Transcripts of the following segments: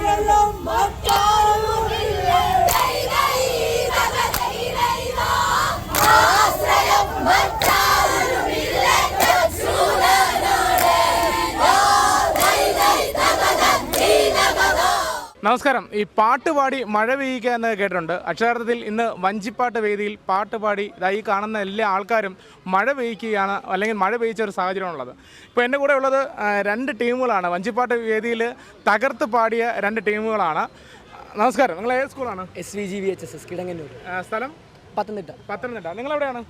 வெல்லும் மக்கள் നമസ്കാരം. ഈ പാട്ട് പാടി മഴ പെയ്യിക്കുക എന്ന് കേട്ടിട്ടുണ്ട്. അക്ഷരാർത്ഥത്തിൽ ഇന്ന് വഞ്ചിപ്പാട്ട് വേദിയിൽ പാട്ട് പാടി ഇതായി കാണുന്ന എല്ലാ ആൾക്കാരും മഴ പെയ്യിക്കുകയാണ് അല്ലെങ്കിൽ മഴ പെയ്യിച്ച ഒരു സാഹചര്യമാണുള്ളത്. ഇപ്പോൾ എന്റെ കൂടെ ഉള്ളത് രണ്ട് ടീമുകളാണ്. വഞ്ചിപ്പാട്ട് വേദിയിൽ തകർത്ത് പാടിയ രണ്ട് ടീമുകളാണ്. നമസ്കാരം. നിങ്ങൾ ഏത് സ്കൂളാണ്? S V G V H S S Kidangannur സ്ഥലം? പത്തനംതിട്ട. പത്തനംതിട്ട. നിങ്ങൾ എവിടെയാണ്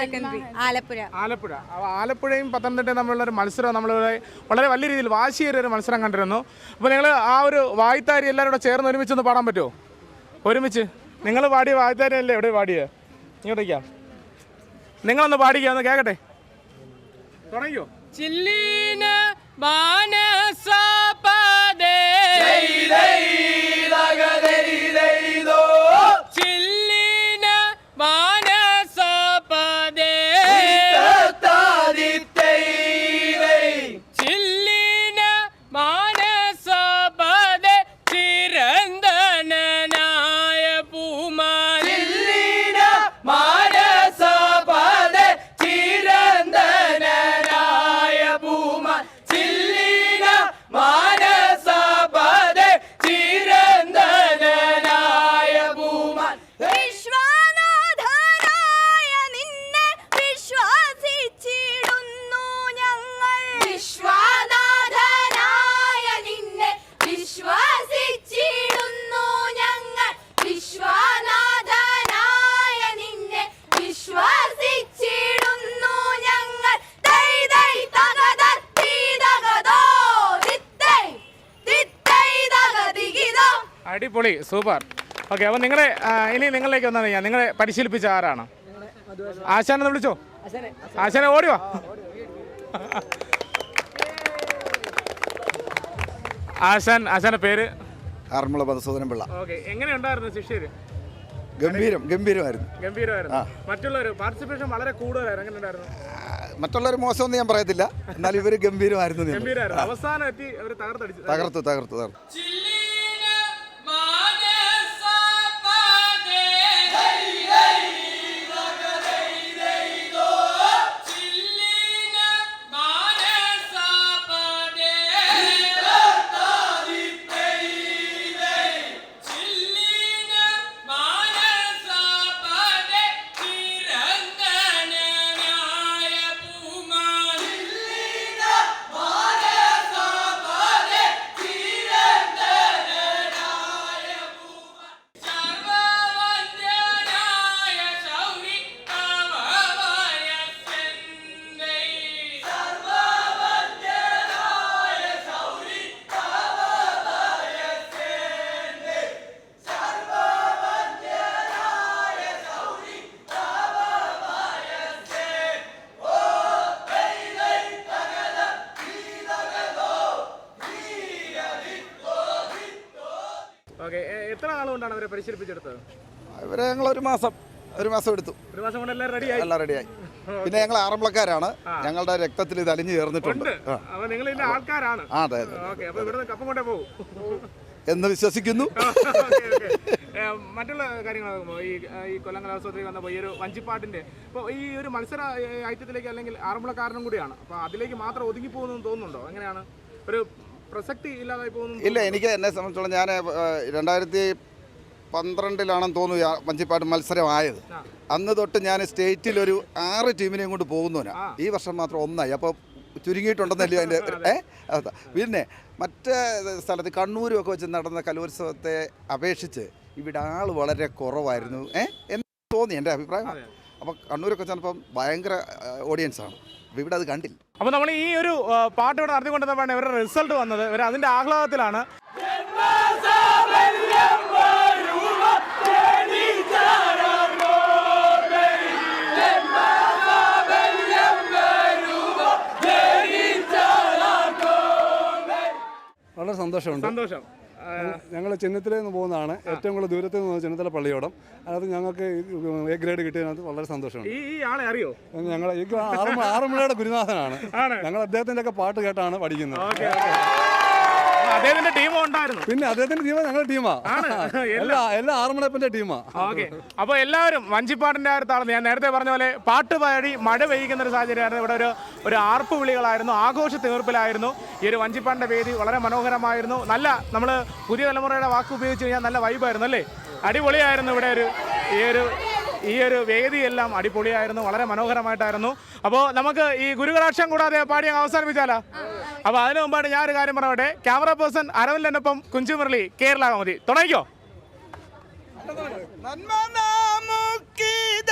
സെക്കൻഡറി. ആലപ്പുഴ. ആലപ്പുഴ. ആലപ്പുഴയും പത്തനംതിട്ടയും തമ്മിലുള്ള ഒരു മത്സരം നമ്മളിവിടെ വളരെ വലിയ രീതിയിൽ വാശിയേറിയ ഒരു മത്സരം കണ്ടിരുന്നു. അപ്പോൾ നിങ്ങൾ ആ ഒരു വായ്ത്താരി എല്ലാവരും കൂടെ ചേർന്ന് ഒരുമിച്ച് ഒന്ന് പാടാൻ പറ്റുമോ? ഒരുമിച്ച്. നിങ്ങൾ പാടിയ വായ്ത്താരി അല്ലേ എവിടെ പാടിയത് ഇങ്ങോട്ടേക്കാം നിങ്ങളൊന്ന് പാടിക്കുക ഒന്ന് കേൾക്കട്ടെ തുടങ്ങിയോ ചില്ലീന അടിപൊളി സൂപ്പർ. ഓക്കെ അപ്പോൾ നിങ്ങളെ ഇനി നിങ്ങളിലേക്ക് വന്നാൽ ഞാൻ നിങ്ങളെ പരിശീലിപ്പിച്ച ആരാണ്? ആശാനെ വിളിച്ചോ? ആശാനെ ഓടിവാ ആശാൻ ആശാന്റെ പേര്? ആറന്മുള മധുസൂദനൻ പിള്ള. എങ്ങനെയുണ്ടായിരുന്നു ശിഷ്യര്? ഗംഭീരം ഗംഭീരമായിരുന്നു. ഗംഭീരമായിരുന്നു. മറ്റുള്ളവർ പാർട്ടിസിപ്പേഷൻ വളരെ കൂടുതലായിരുന്നു. എങ്ങനെ ഉണ്ടായിരുന്നു? മറ്റുള്ളവർ മോശമൊന്നും ഞാൻ പറയത്തില്ല. എന്നാൽ ഇവർ. ഗംഭീരമായിരുന്നു അവസാനം എത്തി അവർ തകർത്തടിച്ചു തകർത്തു തകർത്തു തകർത്തു. ഓക്കെ എത്ര നാൾ കൊണ്ടാണ് അവരെ പരിശീലിപ്പിച്ചെടുത്തത്? ഇവരെ ഞങ്ങൾ ഒരു മാസം ഒരു മാസം എടുത്തു. ഒരു മാസം കൊണ്ട് എല്ലാം റെഡിയായി എല്ലാം റെഡിയായി പിന്നെ ഞങ്ങൾ ആറന്മുളക്കാരാണ്. ഞങ്ങളുടെ രക്തത്തിൽ ഇത് അലിഞ്ഞു ചേർന്നിട്ടുണ്ട്. അപ്പോൾ നിങ്ങൾ ഇതിന്റെ ആൾക്കാരാണ്. ആ, അതെ അതെ. ഓക്കെ അപ്പൊ ഇവിടുന്ന് കപ്പം കൊണ്ടേ പോകും എന്ന് വിശ്വസിക്കുന്നു. മറ്റുള്ള കാര്യങ്ങൾ ഈ ഈ കൊല്ലം കലാത്സവത്തിൽ വന്നപ്പോൾ ഈ ഒരു വഞ്ചിപ്പാട്ടിന്റെ ഇപ്പോൾ ഈ ഒരു മത്സര ഐറ്റത്തിലേക്ക് അല്ലെങ്കിൽ ആറന്മുളക്കാരനും കൂടിയാണ്. അപ്പോൾ അതിലേക്ക് മാത്രം ഒതുങ്ങി പോകുന്നു തോന്നുന്നുണ്ടോ? എങ്ങനെയാണ്? ഒരു പ്രസക്തി ഇല്ലാതായി പോകുന്നു ഇല്ല എനിക്ക് എന്നെ സംബന്ധിച്ചോളം ഞാൻ രണ്ടായിരത്തി പന്ത്രണ്ടിലാണെന്ന് തോന്നുന്നു വഞ്ചിപ്പാട്ട് മത്സരമായത്. അന്ന് തൊട്ട് ഞാൻ സ്റ്റേറ്റിലൊരു ആറ് ടീമിനെയും കൊണ്ട് പോകുന്നവനാ. ഈ വർഷം മാത്രം ഒന്നായി. അപ്പോൾ ചുരുങ്ങിയിട്ടുണ്ടെന്നല്ലേ അതിന്റെ ഏ. പിന്നെ മറ്റേ സ്ഥലത്ത് കണ്ണൂരും ഒക്കെ വെച്ച് നടന്ന കലോത്സവത്തെ അപേക്ഷിച്ച് ഇവിടെ ആൾ വളരെ കുറവായിരുന്നു. ഏ? എന്ന് തോന്നി എന്റെ അഭിപ്രായം. അപ്പോൾ കണ്ണൂരൊക്കെ ചെന്നപ്പം ഭയങ്കര ഓഡിയൻസാണ്. അപ്പോൾ ഇവിടെ അത് കണ്ടില്ല. അപ്പോൾ നമ്മൾ ഈ ഒരു പാട്ട് ഇവിടെ നടത്തിക്കൊണ്ടിരുന്നപ്പോഴാണ് ഇവരുടെ റിസൾട്ട് വന്നത്. ഇവർ അതിന്റെ ആഹ്ലാദത്തിലാണ്. വളരെ സന്തോഷമുണ്ട്. സന്തോഷം. ഞങ്ങൾ ചെന്നിത്തലയിൽ നിന്ന് പോകുന്നതാണ്. ഏറ്റവും കൂടുതൽ ദൂരത്തിൽ നിന്ന് ചെന്നിത്തല പള്ളിയോടം. അതായത് ഞങ്ങൾക്ക് എ ഗ്രേഡ് കിട്ടിയതിനകത്ത് വളരെ സന്തോഷമുണ്ട്. ഈ ആളെ അറിയോ? ഞങ്ങൾ ആറന്മുളയുടെ ഗുരുനാഥനാണ്. ഞങ്ങൾ അദ്ദേഹത്തിന്റെ ഒക്കെ പാട്ട് കേട്ടാണ് പഠിക്കുന്നത്. അദ്ദേഹത്തിന്റെ ടീമും ഉണ്ടായിരുന്നു. പിന്നെ അദ്ദേഹത്തിന്റെ ടീമാ ഞങ്ങളുടെ ടീമാ. എല്ലാ എല്ലാ ആറുമണപ്പന്റെ ടീമാ. ഓക്കെ. അപ്പൊ എല്ലാവരും വഞ്ചിപ്പാട്ടിന്റെ അടുത്താണ് ഞാൻ നേരത്തെ പറഞ്ഞ പോലെ പാട്ട് പാടി മഴ പെയ്യുന്ന ഒരു സാഹചര്യമായിരുന്നു. ഇവിടെ ഒരു ഒരു ആർപ്പ് വിളികളായിരുന്നു. ആഘോഷ തീർപ്പിലായിരുന്നു. ഈ ഒരു വഞ്ചിപ്പാടിന്റെ വേദി വളരെ മനോഹരമായിരുന്നു. നല്ല നമ്മൾ പുതിയ തലമുറയുടെ വാക്ക് ഉപയോഗിച്ച് കഴിഞ്ഞാൽ നല്ല വൈബായിരുന്നു അല്ലേ? അടിപൊളിയായിരുന്നു ഇവിടെ ഒരു ഈ ഒരു ഈ ഒരു വേദിയെല്ലാം അടിപൊളിയായിരുന്നു. വളരെ മനോഹരമായിട്ടായിരുന്നു. അപ്പോൾ നമുക്ക് ഈ ഗുരുകടാക്ഷം കൂടാതെ പാടിയ അവസാനിപ്പിച്ചാലോ? അപ്പോൾ അതിനു മുമ്പാണ് ഞാൻ ഒരു കാര്യം പറയട്ടെ ക്യാമറ പേഴ്സൺ അരവിന്ദനൊപ്പം കുഞ്ചുമുരളി കേരള മതി. തുടങ്ങിക്കോ. നന്മ നമുക്കിതേയുള്ളൂ.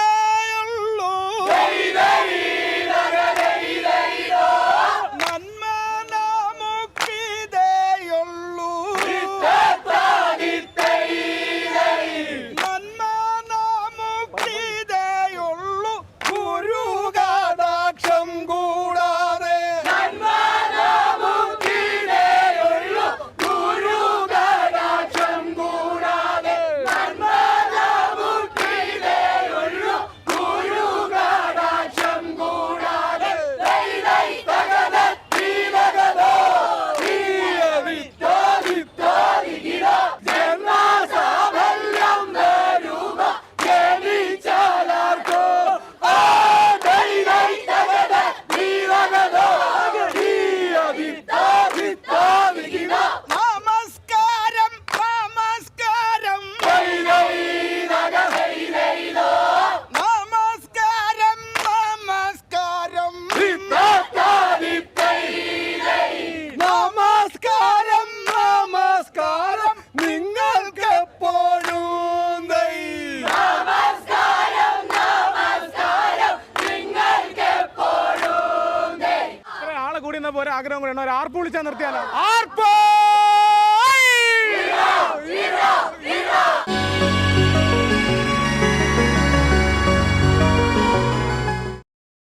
കൂടി പോരെ? ആഗ്രഹം കൂടി ആർപ്പ് വിളിച്ചാൽ നിർത്തിയാലോ? ആർപ്പോ?